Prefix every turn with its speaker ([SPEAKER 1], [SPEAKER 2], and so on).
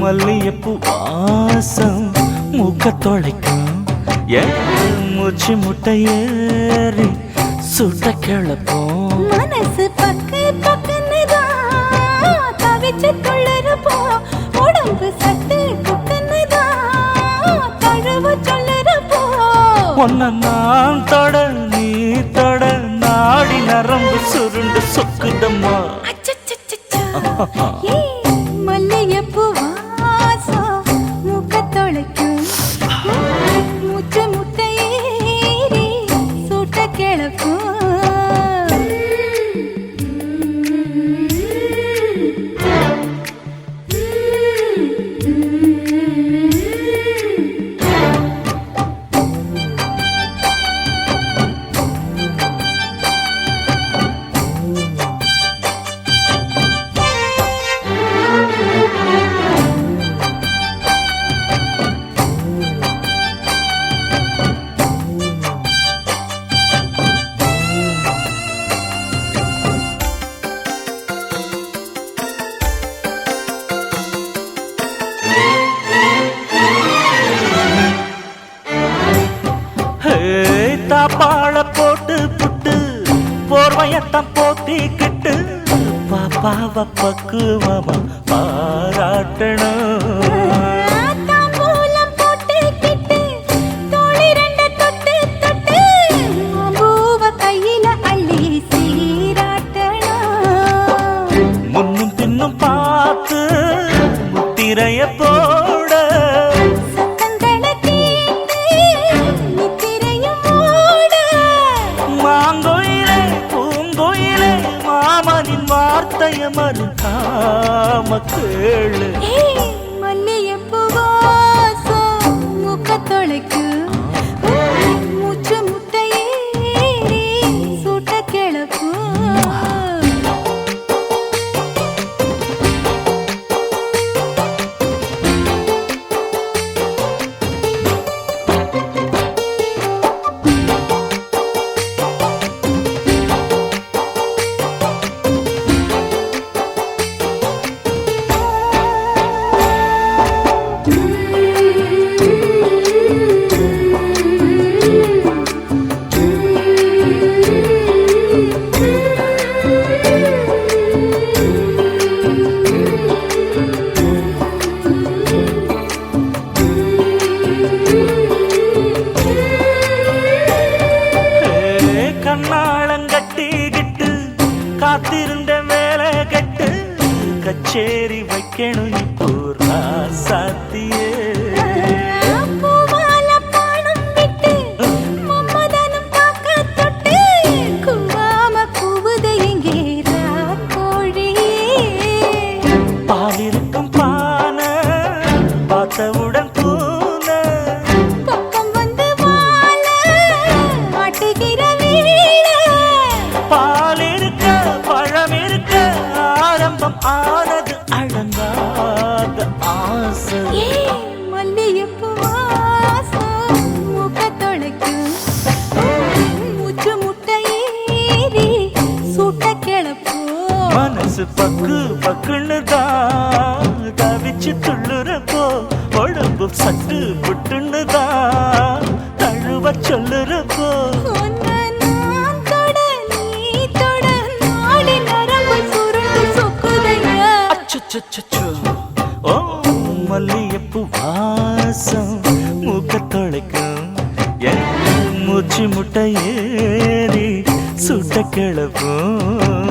[SPEAKER 1] மல்லியப்பூ வாசம் மூக்க தொலைக்கும் என் மூச்சு முட்டை ஏறி சுட்ட கிளப்போம்
[SPEAKER 2] மனசு பக்கு பக்குன்னு தான் தவிச்சு துள்ளுறப்போ உடம்பு சட்டு குக்குன்னு தான் தழுவ சொல்லுறப்போ
[SPEAKER 1] ஒன்ன நான் தொட நீ தொட நாடி நரம்பு சுருண்டு சொக்குதம்மா.
[SPEAKER 2] அச்சச்சச்சச்சா.
[SPEAKER 1] தாப்பாள போட்டு புட்டு போர்வையத்தான் போத்திக்கிட்டு பாப்பாவ பக்குவமா பாராட்டணும். முன்னும் பின்னும் பார்த்து முத்திரைய போட வார்த்தைய மறுக்காம கேளு கச்சேரி வைக்கணும் இப்போ ராசாத்தியே
[SPEAKER 2] பூவால
[SPEAKER 1] ஆசை
[SPEAKER 2] ஏய், வாசம் மூக்கத் தொலைக்கும். மூச்சு முட்டை ஏறி சூட்ட கிளப்பும்.
[SPEAKER 1] மனசு பக்கு பக்குன்னு தான் தவிச்சு துள்ளுறப்போ உடம்பு சட்டு புட்டுன்னு தான் மல்லியப்பூ வாசம்? மூக்க தொலைக்கும். என் மூச்சு முட்டை ஏறி சுட்ட கிளப்பும்.